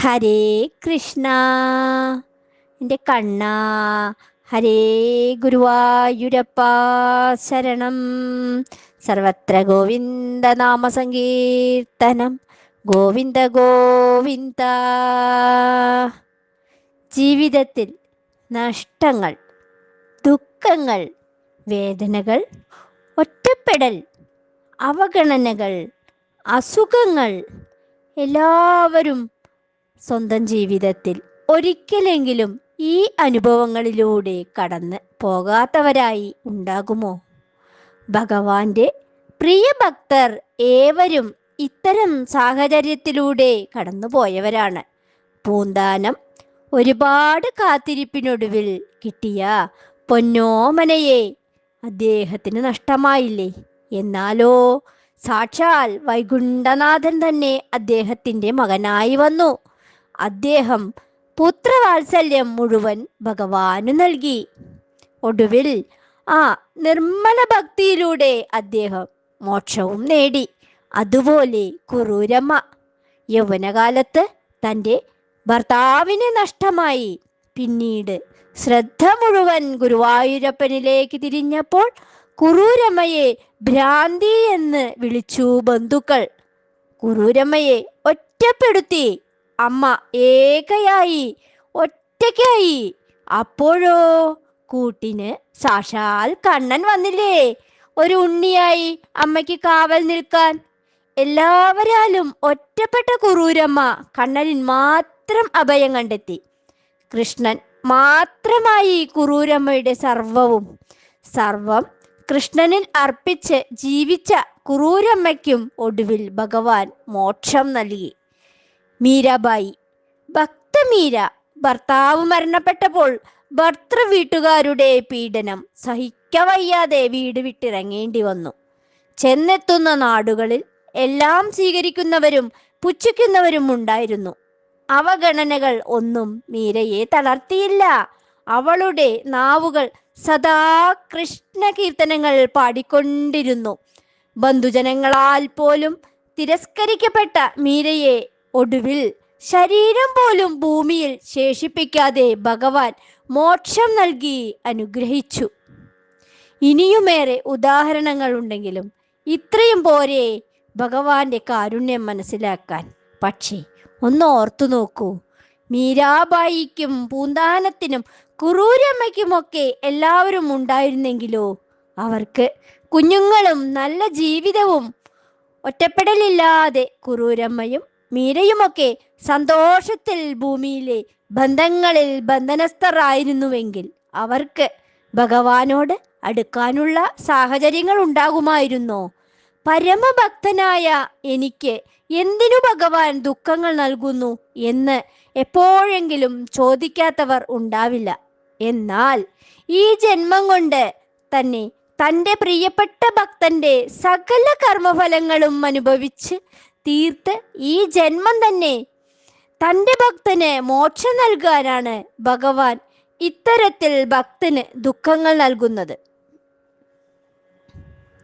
ഹരേ കൃഷ്ണ. എന്റെ കണ്ണ ഹരേ ഗുരുവായൂരപ്പ ശരണം. സർവത്ര ഗോവിന്ദ നാമസങ്കീർത്തനം. ഗോവിന്ദ ഗോവിന്ദ. ജീവിതത്തിൽ നഷ്ടങ്ങൾ ദുഃഖങ്ങൾ വേദനകൾ ഒറ്റപ്പെടൽ അവഗണനകൾ അസുഖങ്ങൾ എല്ലാവരും സ്വന്തം ജീവിതത്തിൽ ഒരിക്കലെങ്കിലും ഈ അനുഭവങ്ങളിലൂടെ കടന്ന് പോകാത്തവരായി ഉണ്ടാകുമോ? ഭഗവാന്റെ പ്രിയ ഭക്തർ ഏവരും ഇത്തരം സാഹചര്യത്തിലൂടെ കടന്നുപോയവരാണ്. പൂന്താനം ഒരുപാട് കാത്തിരിപ്പിനൊടുവിൽ കിട്ടിയ പൊന്നോമനയെ അദ്ദേഹത്തിന് നഷ്ടമായില്ലേ? എന്നാലോ? സാക്ഷാൽ വൈകുണ്ഠനാഥൻ തന്നെ അദ്ദേഹത്തിന്റെ മകനായി വന്നു. അദ്ദേഹം പുത്രവാത്സല്യം മുഴുവൻ ഭഗവാനു നൽകി. ഒടുവിൽ ആ നിർമ്മല ഭക്തിയിലൂടെ അദ്ദേഹം മോക്ഷവും നേടി. അതുപോലെ കുറൂരമ്മ യൗവനകാലത്ത് തന്റെ ഭർത്താവിനെ നഷ്ടമായി. പിന്നീട് ശ്രദ്ധ മുഴുവൻ ഗുരുവായൂരപ്പനിലേക്ക് തിരിഞ്ഞപ്പോൾ കുറൂരമ്മയെ ഭ്രാന്തി എന്ന് വിളിച്ചു ബന്ധുക്കൾ. കുറൂരമ്മയെ ഒറ്റപ്പെടുത്തി അമ്മ ഏകയായി ഒറ്റയ്ക്കായി. അപ്പോഴോ? കൂട്ടിന് സാക്ഷാൽ കണ്ണൻ വന്നില്ലേ? ഒരു ഉണ്ണിയായി അമ്മയ്ക്ക് കാവൽ നിൽക്കാൻ. എല്ലാവരാലും ഒറ്റപ്പെട്ട കുറൂരമ്മ കണ്ണനിൽ മാത്രം അഭയം കണ്ടെത്തി. കൃഷ്ണൻ മാത്രമായി കുറൂരമ്മയുടെ സർവവും. സർവം കൃഷ്ണനിൽ അർപ്പിച്ച് ജീവിച്ച കുറൂരമ്മയ്ക്കും ഒടുവിൽ ഭഗവാൻ മോക്ഷം നൽകി. മീരാബായി. ഭക്തമീര ഭർത്താവ് മരണപ്പെട്ടപ്പോൾ ഭർത്തൃ വീട്ടുകാരുടെ പീഡനം സഹിക്കവയ്യാതെ വീട് വിട്ടിറങ്ങേണ്ടി വന്നു. ചെന്നെത്തുന്ന നാടുകളിൽ എല്ലാം സ്വീകരിക്കുന്നവരും പുച്ഛിക്കുന്നവരും ഉണ്ടായിരുന്നു. അവഗണനകൾ ഒന്നും മീരയെ തളർത്തിയില്ല. അവളുടെ നാവുകൾ സദാ കൃഷ്ണ കീർത്തനങ്ങൾ പാടിക്കൊണ്ടിരുന്നു. ബന്ധുജനങ്ങളാൽ പോലും തിരസ്കരിക്കപ്പെട്ട മീരയെ ഒടുവിൽ ശരീരം പോലും ഭൂമിയിൽ ശേഷിപ്പിക്കാതെ ഭഗവാൻ മോക്ഷം നൽകി അനുഗ്രഹിച്ചു. ഇനിയുമേറെ ഉദാഹരണങ്ങൾ ഉണ്ടെങ്കിലും ഇത്രയും പോരെ ഭഗവാന്റെ കാരുണ്യം മനസ്സിലാക്കാൻ. പക്ഷേ ഒന്ന് ഓർത്തു നോക്കൂ. മീരാബായിക്കും പൂന്താനത്തിനും കുറൂരമ്മയ്ക്കുമൊക്കെ എല്ലാവരും ഉണ്ടായിരുന്നെങ്കിലോ? അവർക്ക് കുഞ്ഞുങ്ങളും നല്ല ജീവിതവും ഒറ്റപ്പെടലില്ലാതെ കുറൂരമ്മയും മീരയുമൊക്കെ സന്തോഷത്തിൽ ഭൂമിയിലെ ബന്ധങ്ങളിൽ ബന്ധനസ്ഥരായിരുന്നുവെങ്കിൽ അവർക്ക് ഭഗവാനോട് അടുക്കാനുള്ള സാഹചര്യങ്ങൾ ഉണ്ടാകുമായിരുന്നോ? പരമഭക്തനായ എനിക്ക് എന്തിനു ഭഗവാൻ ദുഃഖങ്ങൾ നൽകുന്നു എന്ന് എപ്പോഴെങ്കിലും ചോദിക്കാത്തവർ ഉണ്ടാവില്ല. എന്നാൽ ഈ ജന്മം കൊണ്ട് തന്നെ തന്റെ പ്രിയപ്പെട്ട ഭക്തന്റെ സകല കർമ്മഫലങ്ങളും അനുഭവിച്ച് തീർത്ത് ഈ ജന്മം തന്നെ. തന്റെ ഭക്തന് മോക്ഷം നൽകാനാണ് ഭഗവാൻ ഇത്തരത്തിൽ ഭക്തന് ദുഃഖങ്ങൾ നൽകുന്നത്.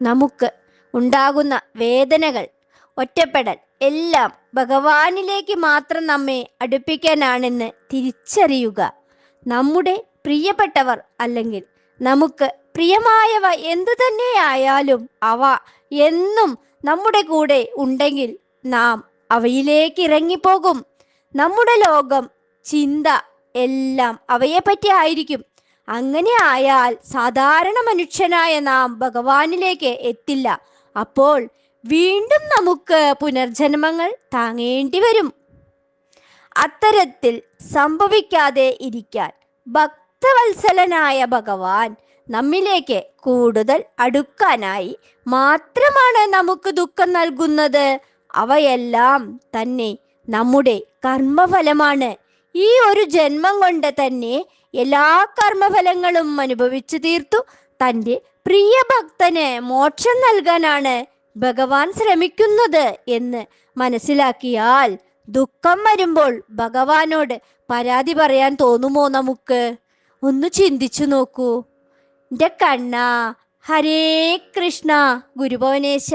നമുക്ക് ഉണ്ടാകുന്ന വേദനകൾ ഒറ്റപ്പെടൽ എല്ലാം ഭഗവാനിലേക്ക് മാത്രം നമ്മെ അടുപ്പിക്കാനാണെന്ന് തിരിച്ചറിയുക. നമ്മുടെ പ്രിയപ്പെട്ടവർ അല്ലെങ്കിൽ നമുക്ക് പ്രിയമായവ എന്തു തന്നെയായാലും അവ എന്നും നമ്മുടെ കൂടെ ഉണ്ടെങ്കിൽ നാം അവയിലേക്ക് ഇറങ്ങിപ്പോകും നമ്മുടെ ലോകം ചിന്ത എല്ലാം അവയെപ്പറ്റി ആയിരിക്കും. അങ്ങനെ ആയാൽ സാധാരണ മനുഷ്യനായ നാം ഭഗവാനിലേക്ക് എത്തില്ല. അപ്പോൾ വീണ്ടും നമുക്ക് പുനർജന്മങ്ങൾ താങ്ങേണ്ടി വരും. അത്തരത്തിൽ സംഭവിക്കാതെ ഇരിക്കാൻ ഭക്തവത്സലനായ ഭഗവാൻ നമ്മിലേക്ക് കൂടുതൽ അടുക്കാനായി മാത്രമാണ് നമുക്ക് ദുഃഖം നൽകുന്നത്. അവയെല്ലാം തന്നെ നമ്മുടെ കർമ്മഫലമാണ്. ഈ ഒരു ജന്മം കൊണ്ട് തന്നെ എല്ലാ കർമ്മഫലങ്ങളും അനുഭവിച്ചു തീർത്തു. തന്റെ പ്രിയ ഭക്തന് മോക്ഷം നൽകാനാണ് ഭഗവാൻ ശ്രമിക്കുന്നത് എന്ന് മനസ്സിലാക്കിയാൽ ദുഃഖം വരുമ്പോൾ ഭഗവാനോട് പരാതി പറയാൻ തോന്നുമോ നമുക്ക്? ഒന്ന് ചിന്തിച്ചു നോക്കൂ. എന്റെ കണ്ണ ഹരേ കൃഷ്ണ ഗുരുഭവനേശ.